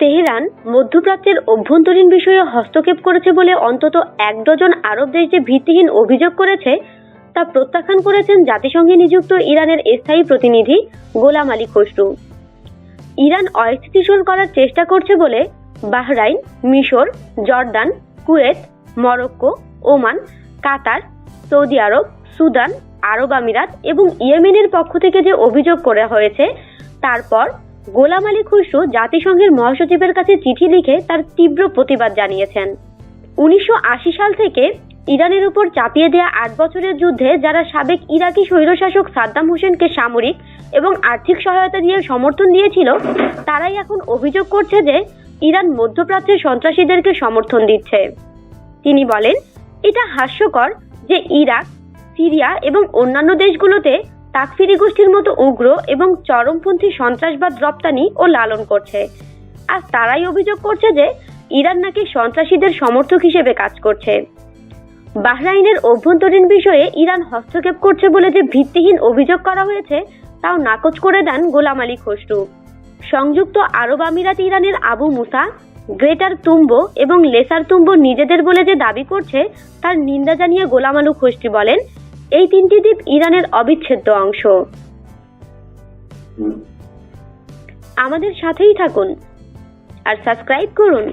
Tehran মধ্যপ্রাচ্যের অভ্যন্তরীণ বিষয়ে হস্তক্ষেপ করেছে বলে অন্তত এক ডজন আরব দেশ যে ভিত্তিহীন অভিযোগ করেছে, তা প্রত্যাখ্যান করেছেন জাতিসংঘে নিযুক্ত ইরানের স্থায়ী প্রতিনিধি গোলাম আলী খসরু। ইরান অস্থিতিশীল করার চেষ্টা করছে বলে বাহরাইন, মিশর, Jordan, Kuwait, Morocco, Oman, Qatar, Saudi Arab, Sudan, আরব আমিরাত এবং ইয়েমেনের পক্ষ থেকে যে অভিযোগ করা হয়েছে, তারপর গোলাম আলী খুসরু জাতিসংঘের মহাসচিবের কাছে চিঠি লিখে তার তীব্র প্রতিবাদ জানিয়েছেন। উনিশশো আশি সাল থেকে ইরানের উপর চাপিয়ে দেয়া আট বছরের যুদ্ধে যারা সাবেক ইরাকি স্বৈরশাসক সাদ্দাম হোসেনকে সামরিক এবং আর্থিক সহায়তা দিয়ে সমর্থন দিয়েছিল, তারাই এখন অভিযোগ করছে যে ইরান মধ্যপ্রাচ্যের সন্ত্রাসীদেরকে সমর্থন দিচ্ছে। তিনি বলেন, এটা হাস্যকর যে ইরাক, সিরিয়া এবং অন্যান্য দেশগুলোতে তাকফিরি গোষ্ঠীর মতো উগ্র এবং চরমপন্থী সন্ত্রাসবাদ রপ্তানি ও লালন করছে। আর তারাই অভিযোগ করছে যে, ইরান নাকি সন্ত্রাসীদের সমর্থক হিসেবে কাজ করছে। বাহরাইনের অভ্যন্তরীণ বিষয়ে ইরান হস্তক্ষেপ করছে বলে যে ভিত্তিহীন অভিযোগ করা হয়েছে, তাও নাকচ করে দেন গোলাম আলী খসরু। সংযুক্ত আরব আমিরাত ইরানের আবু মুসা, গ্রেটার তুম্বো এবং লেসার তুম্বো নিজেদের বলে যে দাবি করছে, তার নিন্দা জানিয়ে গোলাম আলু খসরু বলেন এই তিনটি দ্বীপ ইরানের অবিচ্ছেদ্য অংশ। আমাদের সাথেই থাকুন আর সাবস্ক্রাইব করুন।